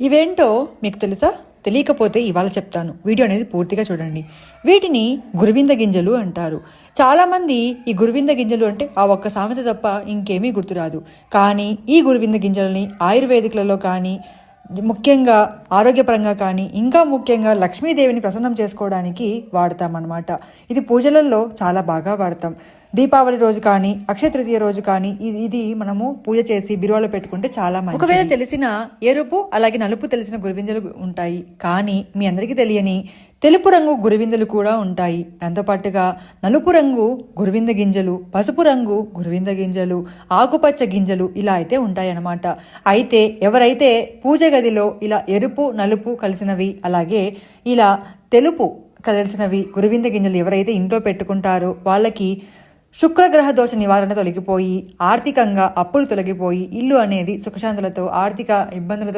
ఇవేంటో మీకు తెలుసా? తెలియకపోతే ఇవాళ చెప్తాను. వీడియో అనేది పూర్తిగా చూడండి. వీటిని గురువింద గింజలు అంటారు. చాలామంది ఈ గురువింద గింజలు అంటే ఆ ఒక్క సామెత తప్ప ఇంకేమీ గుర్తురాదు. కానీ ఈ గురువింద గింజలని ఆయుర్వేదికలలో కానీ ముఖ్యంగా ఆరోగ్యపరంగా కానీ ఇంకా ముఖ్యంగా లక్ష్మీదేవిని ప్రసన్నం చేసుకోవడానికి వాడతామన్నమాట. ఇది పూజలలో చాలా బాగా వాడతాం. దీపావళి రోజు కానీ అక్షయ తృతీయ రోజు కానీ ఇది ఇది మనము పూజ చేసి బిరువాలో పెట్టుకుంటే చాలా మంచిది. ఒకవేళ తెలిసిన ఎరుపు అలాగే నలుపు తెలిసిన గురువిందలు ఉంటాయి. కానీ మీ అందరికీ తెలియని తెలుపు రంగు గురువిందలు కూడా ఉంటాయి. దాంతోపాటుగా నలుపు రంగు గురువింద గింజలు పసుపు రంగు గురువింద గింజలు ఆకుపచ్చ గింజలు ఇలా అయితే ఉంటాయి అన్నమాట అయితే ఎవరైతే పూజ గదిలో ఇలా ఎరుపు నలుపు కలిసినవి అలాగే ఇలా తెలుపు కలిసినవి గురువింద గింజలు ఎవరైతే ఇంట్లో పెట్టుకుంటారో వాళ్ళకి శుక్రగ్రహ దోష నివారణ తొలగిపోయి ఆర్థికంగా అప్పులు తొలగిపోయి ఇల్లు అనేది సుఖశాంతులతో ఆర్థిక ఇబ్బందులతో